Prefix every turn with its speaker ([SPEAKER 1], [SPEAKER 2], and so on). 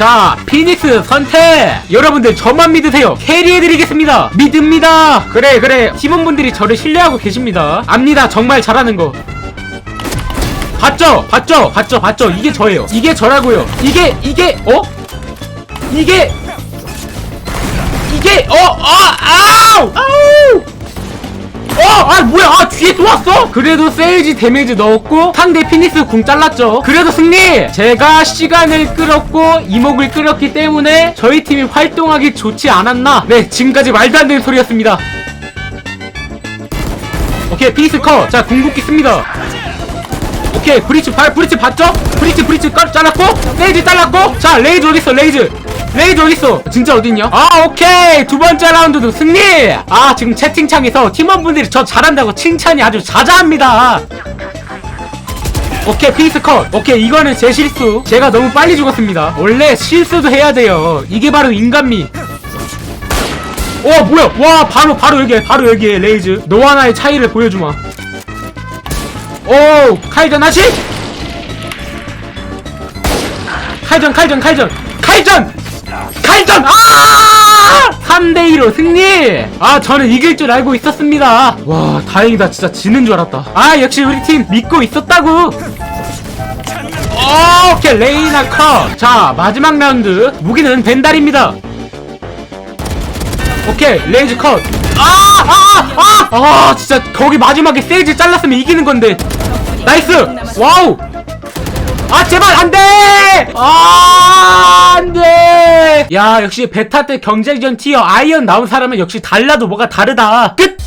[SPEAKER 1] 자 피닉스 선택! 여러분들 저만 믿으세요. 캐리해드리겠습니다. 믿습니다. 그래 그래. 팀원분들이 저를 신뢰하고 계십니다. 압니다. 정말 잘하는 거. 봤죠? 봤죠? 봤죠? 봤죠? 이게 저예요. 이게 저라고요. 이게 이게 어? 이게 이게 어 어 아우! 아우! 어! 아 뭐야? 아 뒤에 또 왔어? 그래도 세일즈 데미지 넣었고 상대 피닉스 궁 잘랐죠. 그래도 승리! 제가 시간을 끌었고 이목을 끌었기 때문에 저희 팀이 활동하기 좋지 않았나? 네 지금까지 말도 안 되는 소리였습니다. 오케이 피닉스 컷자 궁극기 씁니다. 오케이 브리츠 발 브리츠 봤죠? 브리츠 브리츠 깔 잘랐고 레이즈 잘랐고 자 레이즈 어딨어 레이즈 레이즈 어딨어. 진짜 어딨냐? 아 오케이. 두 번째 라운드도 승리. 아 지금 채팅창에서 팀원분들이 저 잘한다고 칭찬이 아주 자자합니다. 오케이 피니스 컷. 오케이 이거는 제 실수. 제가 너무 빨리 죽었습니다. 원래 실수도 해야 돼요. 이게 바로 인간미. 어 뭐야? 와 바로 바로 여기에 바로 여기에 레이즈. 너와 나의 차이를 보여주마. 오 칼전 하시? 칼전 칼전 칼전. 칼전 칼전! 아! 3대2로 승리! 아 저는 이길 줄 알고 있었습니다. 와 다행이다. 진짜 지는 줄 알았다. 아 역시 우리 팀 믿고 있었다고! 어, 오케이 레이나 컷 자 마지막 라운드. 무기는 벤달입니다. 오케이 레이즈 컷! 아, 아, 아, 아, 진짜 거기 마지막에 세이지 잘랐으면 이기는 건데. 나이스. 와우. 아, 제발 안 돼. 아, 안 돼. 야, 역시 베타 때 경쟁전 티어 아이언 나온 사람은 역시 달라도 뭐가 다르다. 끝.